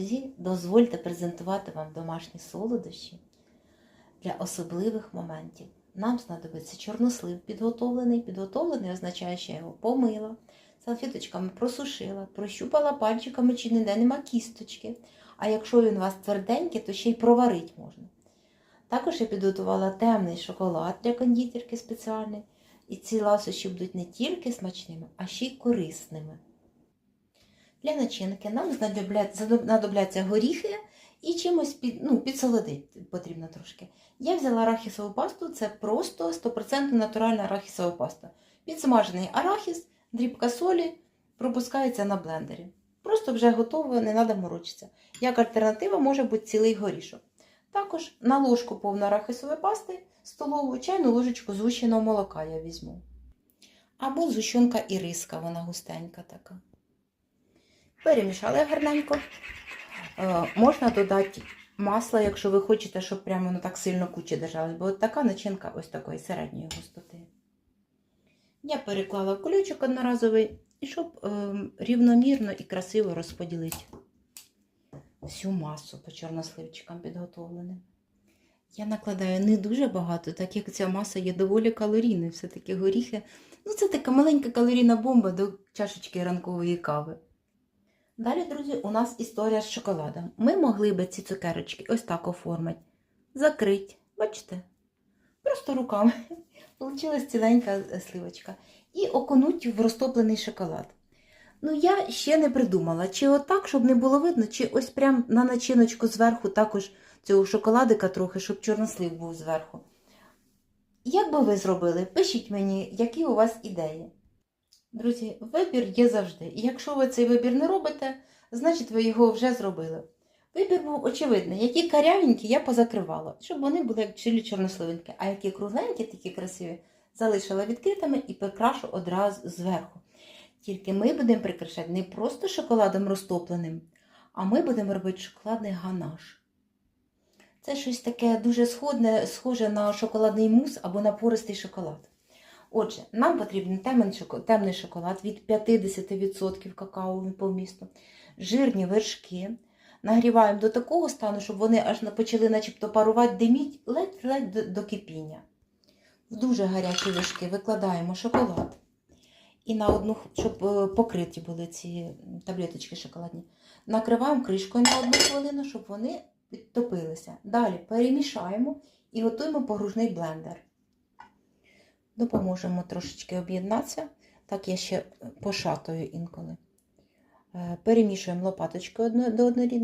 Друзі, дозвольте презентувати вам домашні солодощі для особливих моментів. Нам знадобиться чорнослив підготовлений. Підготовлений означає, що я його помила, салфеточками просушила, прощупала пальчиками, чи ніде нема кісточки. А якщо він у вас тверденький, то ще й проварити можна. Також я підготувала темний шоколад для кондитерки спеціальний. І ці ласощі будуть не тільки смачними, а ще й корисними. Для начинки нам знадобляться горіхи і чимось під, ну, підсолодити потрібно трошки. Я взяла арахісову пасту, це просто 100% натуральна арахісова паста. Підсмажений арахіс, дрібка солі пропускається на блендері. Просто вже готово, не треба морочитися. Як альтернатива може бути цілий горішок. Також на ложку повну арахісової пасти, столову чайну ложечку згущеного молока я візьму. Або згущенка і риска, вона густенька така. Перемішали гарненько. Е, можна додати масло, якщо ви хочете, щоб прямо воно так сильно кучі держалось, бо така начинка ось такої середньої густоти. Я переклала в одноразовий, і щоб е, рівномірно і красиво розподілити всю масу по чорносливчикам підготовленим. Я накладаю не дуже багато, так як ця маса є доволі калорійною. Все-таки горіхи. Ну, це така маленька калорійна бомба до чашечки ранкової кави. Далі, друзі, у нас історія з шоколадом. Ми могли би ці цукерочки ось так оформити. Закрити, бачите? Просто руками. Получилась ціленька сливочка. І окунуть в розтоплений шоколад. Ну, я ще не придумала, чи отак, щоб не було видно, чи ось прям на начиночку зверху також цього шоколадика трохи, щоб чорнослив був зверху. Як би ви зробили? Пишіть мені, які у вас ідеї. Друзі, вибір є завжди. І якщо ви цей вибір не робите, значить ви його вже зробили. Вибір був очевидний. Які карявенькі я позакривала, щоб вони були як чилі чорносливинки, а які кругленькі, такі красиві, залишила відкритими і прикрашу одразу зверху. Тільки ми будемо прикрашати не просто шоколадом розтопленим, а ми будемо робити шоколадний ганаш. Це щось таке дуже сходне, схоже на шоколадний мус або на пористий шоколад. Отже, нам потрібен темний шоколад, від 50% какао по жирні вершки. Нагріваємо до такого стану, щоб вони аж почали начебто парувати, диміть ледь-ледь до, до кипіння. В дуже гарячі вершки викладаємо шоколад. І на одну, щоб е, покриті були ці таблеточки шоколадні. Накриваємо кришкою на одну хвилину, щоб вони підтопилися. Далі перемішаємо і готуємо погружний блендер. Допоможемо трошечки об'єднатися. Так я ще пошатую інколи. Е, Перемішуємо лопаточкою до однорідної.